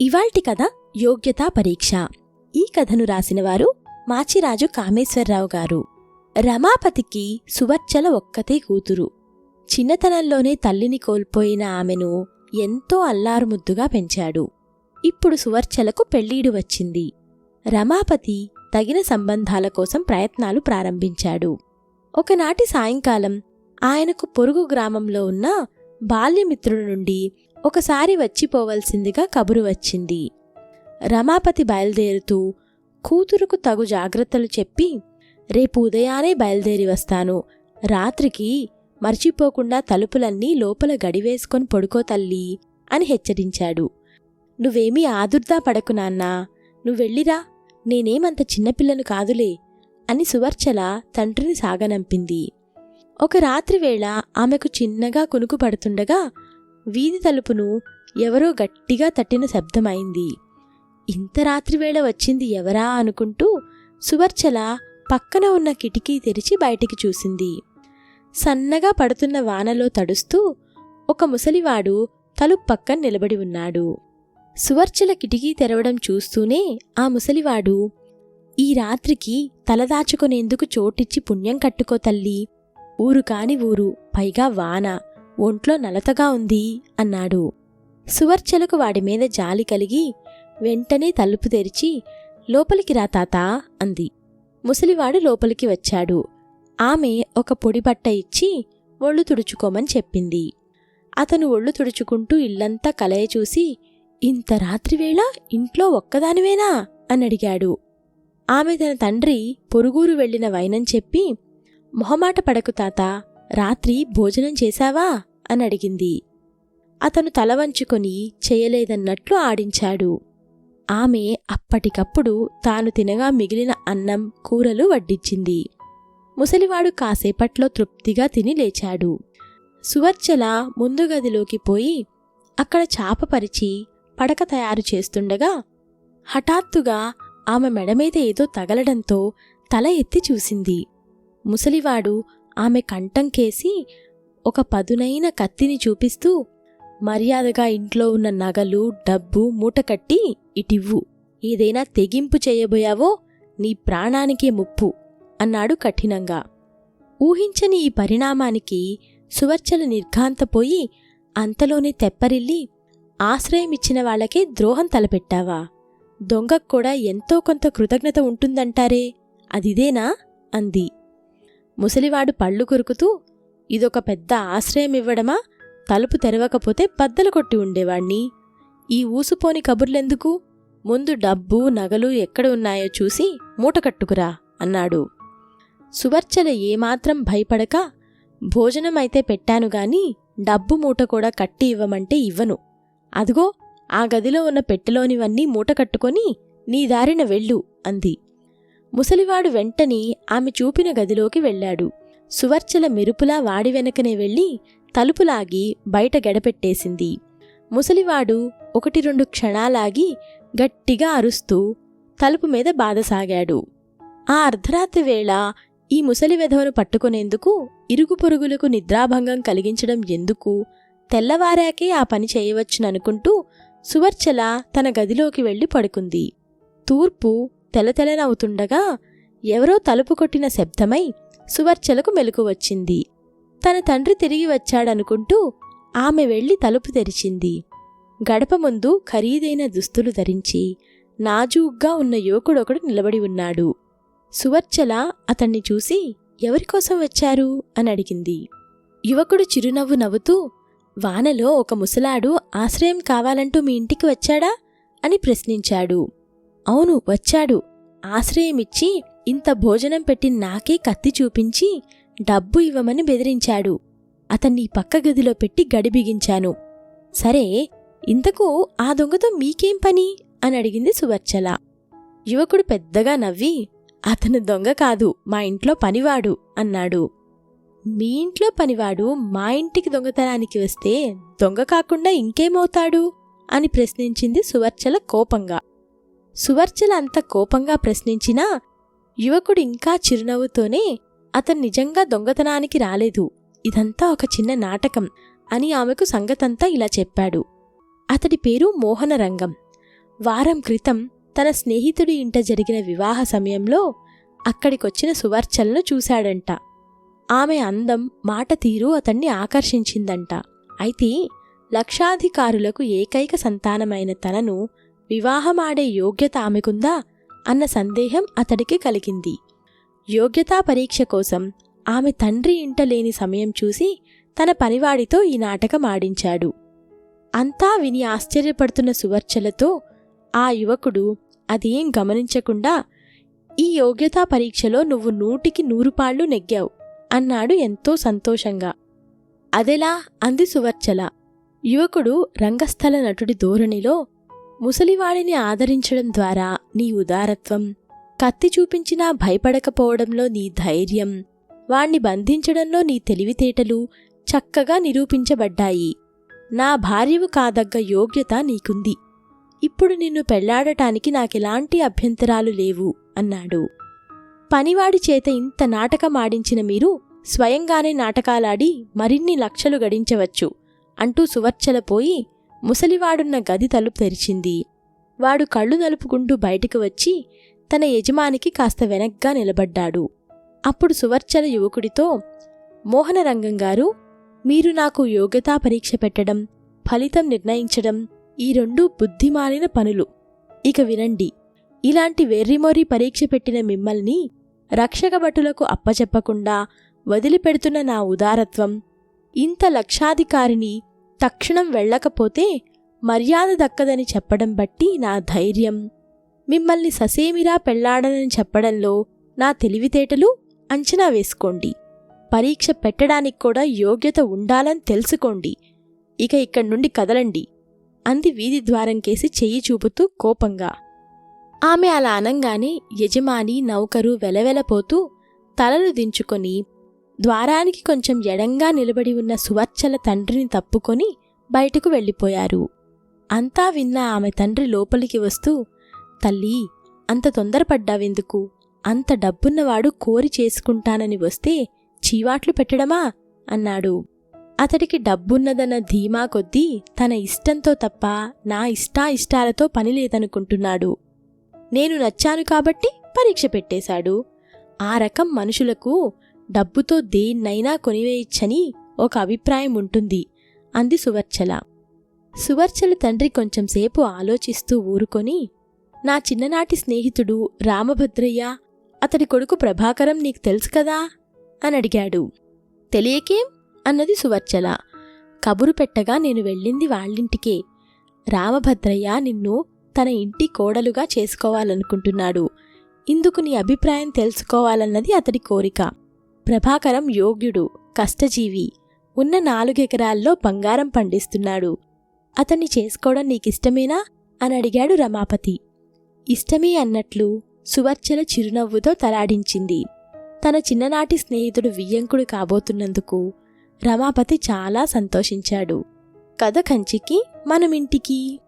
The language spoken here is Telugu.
ఇవాల్టి కథ యోగ్యతా పరీక్ష. ఈ కథను రాసినవారు మాచిరాజు కామేశ్వరరావు గారు. రమాపతికి సువర్చల ఒక్కతే కూతురు. చిన్నతనంలోనే తల్లిని కోల్పోయిన ఆమెను ఎంతో అల్లారుముద్దుగా పెంచాడు. ఇప్పుడు సువర్చలకు పెళ్ళీడు వచ్చింది. రమాపతి తగిన సంబంధాల కోసం ప్రయత్నాలు ప్రారంభించాడు. ఒకనాటి సాయంకాలం ఆయనకు పొరుగు గ్రామంలో ఉన్న బాల్యమిత్రుడి నుండి ఒకసారి వచ్చిపోవలసిందిగా కబురు వచ్చింది. రమాపతి బయలుదేరుతూ కూతురుకు తగు జాగ్రత్తలు చెప్పి రేపు ఉదయానే బయలుదేరి వస్తాను. రాత్రికి మర్చిపోకుండా తలుపులన్నీ లోపల గడివేసుకొని పడుకో తల్లి అని హెచ్చరించాడు. నువ్వేమీ ఆదుర్దా పడకు నాన్నా. నువ్వెళ్ళిరా నేనేమంత చిన్నపిల్లను కాదులే అని సువర్చల తండ్రిని సాగనంపింది. ఒక రాత్రివేళ ఆమెకు చిన్నగా కునుకు పడుతుండగా వీధి తలుపును ఎవరో గట్టిగా తట్టిన శబ్దమైంది. ఇంత రాత్రివేళ వచ్చింది ఎవరా అనుకుంటూ సువర్చల పక్కన ఉన్న కిటికీ తెరిచి బయటికి చూసింది. సన్నగా పడుతున్న వానలో తడుస్తూ ఒక ముసలివాడు తలుపు పక్కన నిలబడి ఉన్నాడు. సువర్చల కిటికీ తెరవడం చూస్తూనే ఆ ముసలివాడు ఈ రాత్రికి తలదాచుకునేందుకు చోటిచ్చి పుణ్యం కట్టుకో తల్లి. ఊరు కాని ఊరు పైగా వాన. ఒంట్లో నలతగా ఉంది అన్నాడు. సువర్చలకు వాడి మీద జాలి కలిగి వెంటనే తలుపు తెరిచి లోపలికి రా తాత అంది. ముసలివాడు లోపలికి వచ్చాడు. ఆమె ఒక పొడిబట్ట ఇచ్చి ఒళ్ళు తుడుచుకోమని చెప్పింది. అతను ఒళ్ళు తుడుచుకుంటూ ఇల్లంతా కలయ చూసి ఇంత రాత్రివేళ ఇంట్లో ఒక్కదానివేనా? అని అడిగాడు. ఆమె తన తండ్రి పొరుగురు వెళ్ళిన వైనం చెప్పి మొహమాట పడకు తాత రాత్రి భోజనం చేశావా? అని అడిగింది. అతను తల వంచుకొని చేయలేదన్నట్లు ఆడించాడు. ఆమె అప్పటికప్పుడు తాను తినగా మిగిలిన అన్నం కూరలు వడ్డించింది ముసలివాడు కాసేపట్లో తృప్తిగా తిని లేచాడు. సువర్చల ముందు గదిలోకి పోయి అక్కడ చాప పరిచి పడక తయారు చేస్తుండగా హఠాత్తుగా ఆమె మెడమీద ఏదో తగలడంతో తల ఎత్తి చూసింది. ముసలివాడు ఆమె కంఠం కేసి ఒక పదునైన కత్తిని చూపిస్తూ మర్యాదగా ఇంట్లో ఉన్న నగలు డబ్బు మూటకట్టి ఇటివ్వు. ఏదైనా తెగింపు చేయబోయావో నీ ప్రాణానికే ముప్పు అన్నాడు కఠినంగా. ఊహించని ఈ పరిణామానికి సువర్చల నిర్ఘాంతపోయి అంతలోనే తెప్పరిల్లి ఆశ్రయమిచ్చిన వాళ్ళకే ద్రోహం తలపెట్టావా? దొంగకు కూడా ఎంతో కొంత కృతజ్ఞత ఉంటుందంటారే? అదిదేనా? అంది. ముసలివాడు పళ్ళు కొరుకుతూ ఇదొక పెద్ద ఆశ్రయం ఇవ్వడమా? తలుపు తెరవకపోతే బద్దలు కొట్టి ఉండేవాణ్ణి. ఈ ఊసుపోని కబుర్లెందుకు? ముందు డబ్బు నగలు ఎక్కడ ఉన్నాయో చూసి మూటకట్టుకురా అన్నాడు. సువర్చల ఏమాత్రం భయపడక భోజనమైతే పెట్టాను గాని డబ్బు మూట కూడా కట్టి ఇవ్వమంటే ఇవ్వను. అదిగో ఆ గదిలో ఉన్న పెట్టెలోనివన్నీ మూట కట్టుకొని నీ దారిన వెళ్ళు అంది. ముసలివాడు వెంటనే ఆమె చూపిన గదిలోకి వెళ్ళాడు. సువర్చల మెరుపులా వాడి వెనకనే వెళ్ళి తలుపులాగి బయట గడపెట్టేసింది. ముసలివాడు ఒకటి రెండు క్షణాలాగి గట్టిగా అరుస్తూ తలుపు మీద బాధసాగాడు. ఆ అర్ధరాత్రి వేళ ఈ ముసలి వెధవను పట్టుకునేందుకు ఇరుగు పొరుగులకు నిద్రాభంగం కలిగించడం ఎందుకు? తెల్లవారాకే ఆ పని చేయవచ్చుననుకుంటూ సువర్చల తన గదిలోకి వెళ్ళి పడుకుంది. తూర్పు తెలతెలనవుతుండగా ఎవరో తలుపు కొట్టిన శబ్దమై సువర్చలకు మెలకు వచ్చింది. తన తండ్రి తిరిగి వచ్చాడనుకుంటూ ఆమె వెళ్ళి తలుపు తెరిచింది. గడప ముందు ఖరీదైన దుస్తులు ధరించి నాజూగ్గా ఉన్న యువకుడొకడు నిలబడి ఉన్నాడు. సువర్చల అతన్ని చూసి ఎవరికోసం వచ్చారు? అని అడిగింది. యువకుడు చిరునవ్వు నవ్వుతూ వానలో ఒక ముసలాడు ఆశ్రయం కావాలంటూ మీ ఇంటికి వచ్చాడా? అని ప్రశ్నించాడు. అవును వచ్చాడు. ఆశ్రయమిచ్చి ఇంత భోజనం పెట్టి నాకే కత్తి చూపించి డబ్బు ఇవ్వమని బెదిరించాడు. అతన్ని పక్క గదిలో పెట్టి గడిబిగించాను సరే ఇంతకు ఆ దొంగతో మీకేం పని? అని అడిగింది సువర్చల. యువకుడు పెద్దగా నవ్వి అతను దొంగ కాదు మా ఇంట్లో పనివాడు అన్నాడు. మీ ఇంట్లో పనివాడు మా ఇంటికి దొంగతనానికి వస్తే దొంగ కాకుండా ఇంకేమవుతాడు? అని ప్రశ్నించింది సువర్చల కోపంగా. సువర్చల అంత కోపంగా ప్రశ్నించినా యువకుడు ఇంకా చిరునవ్వుతోనే అతను నిజంగా దొంగతనానికి రాలేదు. ఇదంతా ఒక చిన్న నాటకం అని ఆమెకు సంగతంతా ఇలా చెప్పాడు. అతడి పేరు మోహనరంగం. వారం క్రితం తన స్నేహితుడి ఇంట జరిగిన వివాహ సమయంలో అక్కడికొచ్చిన సువర్చలను చూశాడంట. ఆమె అందం మాట తీరు అతన్ని ఆకర్షించిందంట. అయితే లక్షాధికారులకు ఏకైక సంతానమైన తనను వివాహమాడే యోగ్యత ఆమెకుందా? అన్న సందేహం అతడికి కలిగింది. యోగ్యతా పరీక్ష కోసం ఆమె తండ్రి ఇంట లేని సమయం చూసి తన పనివాడితో ఈ నాటకం ఆడించాడు. అంతా విని ఆశ్చర్యపడుతున్న సువర్చలతో ఆ యువకుడు అదేం గమనించకుండా ఈ యోగ్యతా పరీక్షలో నువ్వు నూటికి నూరుపాళ్ళు నెగ్గావు అన్నాడు ఎంతో సంతోషంగా. అదెలా? అంది సువర్చల. యువకుడు రంగస్థల నటుడి ధోరణిలో ముసలివాడిని ఆదరించడం ద్వారా నీ ఉదారత్వం కత్తి చూపించినా భయపడకపోవడంలో నీ ధైర్యం వాణ్ణి బంధించడంలో నీ తెలివితేటలు చక్కగా నిరూపించబడ్డాయి. నా భార్యవు కాదగ్గ యోగ్యత నీకుంది. ఇప్పుడు నిన్ను పెళ్ళాడటానికి నాకెలాంటి అభ్యంతరాలు లేవు అన్నాడు. పనివాడి చేత ఇంత నాటకమాడించిన మీరు స్వయంగానే నాటకాలాడి మరిన్ని లక్షలు గడించవచ్చు అంటూ సువర్చలపోయి ముసలివాడున్న గది తలుపు తెరిచింది. వాడు కళ్ళు నలుపుకుంటూ బయటికి వచ్చి తన యజమానికి కాస్త వెనక్గా నిలబడ్డాడు. అప్పుడు సువర్చన యువకుడితో మోహనరంగం గారు మీరు నాకు యోగ్యతా పరీక్ష పెట్టడం ఫలితం నిర్ణయించడం ఈ రెండూ బుద్ధిమాలిన పనులు. ఇక వినండి ఇలాంటి వెర్రిమొరి పరీక్ష పెట్టిన మిమ్మల్ని రక్షక భటులకు అప్పచెప్పకుండా వదిలిపెడుతున్న నా ఉదారత్వం ఇంత లక్షాధికారిని తక్షణం వెళ్ళకపోతే మర్యాద దక్కదని చెప్పడం బట్టి నా ధైర్యం. మిమ్మల్ని ససేమిరా పెళ్ళాడనని చెప్పడంలో నా తెలివితేటలు అంచనా వేసుకోండి. పరీక్ష పెట్టడానికి కూడా యోగ్యత ఉండాలని తెలుసుకోండి. ఇక ఇక్కడి నుండి కదలండి. అంది వీధి ద్వారం కేసి చెయ్యి చూపుతూ కోపంగా. ఆమె అలా అనంగానే యజమాని నౌకరు వెలవెలపోతూ తలలు దించుకొని ద్వారానికి కొంచెం ఎడంగా నిలబడి ఉన్న సువర్చల తండ్రిని తప్పుకొని బయటకు వెళ్ళిపోయారు. అంతా విన్న ఆమె తండ్రి లోపలికి వస్తూ తల్లి అంత తొందరపడ్డావెందుకు? అంత డబ్బున్నవాడు కోరి చేసుకుంటానని వస్తే చీవాట్లు పెట్టడమా? అన్నాడు. అతడికి డబ్బున్నదన్న ధీమా కొద్దీ తన ఇష్టంతో తప్ప నా ఇష్టా ఇష్టాలతో పని లేదనుకుంటున్నాడు. నేను నచ్చాను కాబట్టి పరీక్ష పెట్టేశాడు. ఆ రకం మనుషులకు డబ్బుతో దేన్నైనా కొనివేయచ్చని ఒక అభిప్రాయం ఉంటుంది. అంది సువర్చల. సువర్చల తండ్రి కొంచెంసేపు ఆలోచిస్తూ ఊరుకొని నా చిన్ననాటి స్నేహితుడు రామభద్రయ్య అతడి కొడుకు ప్రభాకరం నీకు తెలుసు కదా? అని అడిగాడు. తెలియకేం? అన్నది సువర్చల. కబురు పెట్టగా నేను వెళ్ళింది వాళ్ళింటికే. రామభద్రయ్య నిన్ను తన ఇంటి కోడలుగా చేసుకోవాలనుకుంటున్నాడు. ఇందుకు నీ అభిప్రాయం తెలుసుకోవాలన్నది అతడి కోరిక. ప్రభాకరం యోగ్యుడు కష్టజీవి ఉన్న నాలుగెకరాల్లో బంగారం పండిస్తున్నాడు. అతన్ని చేసుకోవడం నీకిష్టమేనా? అని అడిగాడు రమాపతి. ఇష్టమే అన్నట్లు సువర్చల చిరునవ్వుతో తలాడించింది. తన చిన్ననాటి స్నేహితుడు వియ్యంకుడు కాబోతున్నందుకు రమాపతి చాలా సంతోషించాడు. కథ కంచికి మనమింటికి.